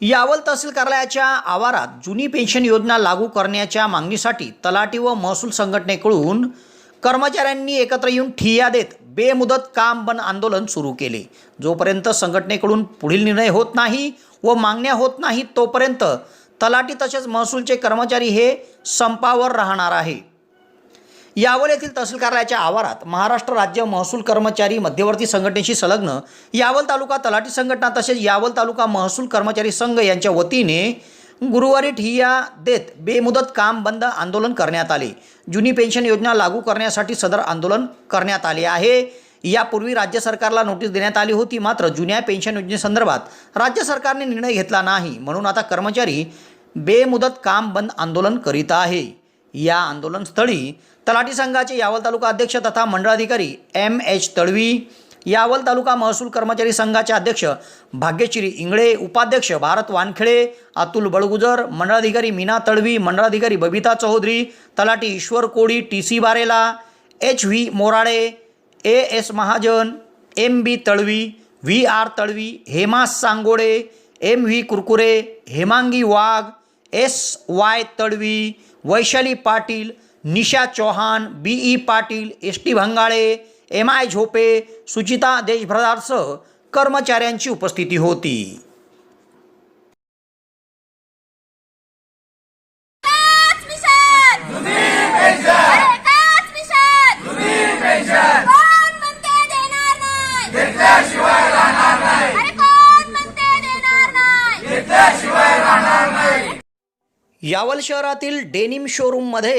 यावल तहसील कार्यालयाच्या आवारात जुनी पेन्शन योजना लागू करण्याच्या मागणीसाठी तलाठी व महसूल संघटनेकडून कर्मचाऱ्यांनी एकत्र येऊन ठिय्या देत बेमुदत काम बंद आंदोलन सुरू केले. जोपर्यंत संघटनेकडून पुढील निर्णय होत नाही व मागण्या होत नाहीत तोपर्यंत तलाठी तसेच महसूलचे कर्मचारी हे संपावर राहणार आहे. यावल येथील तहसील कार्यालयाच्या आवारात महाराष्ट्र राज्य महसूल कर्मचारी मध्यवर्ती संघटनेशी संलग्न यावल तालुका तलाठी संघटना तसेच यावल तालुका महसूल कर्मचारी संघ यांच्या वतीने गुरुवारी ठिय्या देत बेमुदत काम बंद आंदोलन करण्यात आले. जुनी पेन्शन योजना लागू करण्यासाठी सदर आंदोलन करण्यात आले आहे. यापूर्वी राज्य सरकारला नोटीस देण्यात आली होती मात्र जुन्या पेन्शन योजनेसंदर्भात राज्य सरकारने निर्णय घेतला नाही. म्हणून आता कर्मचारी बेमुदत काम बंद आंदोलन करीत आहे. या आंदोलनस्थळी तलाठी संघाचे यावल तालुका अध्यक्ष तथा मंडळाधिकारी एम एच तळवी यावल तालुका महसूल कर्मचारी संघाचे अध्यक्ष भाग्यश्री इंगळे उपाध्यक्ष भारत वानखेडे अतुल बळगुजर मंडळाधिकारी मीना तळवी मंडळाधिकारी बबिता चौधरी तलाठी Ishwar Koli T C Barela H V Morale A S Mahajan M B Talvi V R Talvi Hema Sangode M V Kurkure Hemangi Wagh S Y Tadvi Vaishali Patil Nisha Chauhan B E Patil S T Bhangale M I Zope Suchita देशभ्रदारसह कर्मचाऱ्यांची उपस्थिती होती. यावल शहरातील denim शोरूममध्ये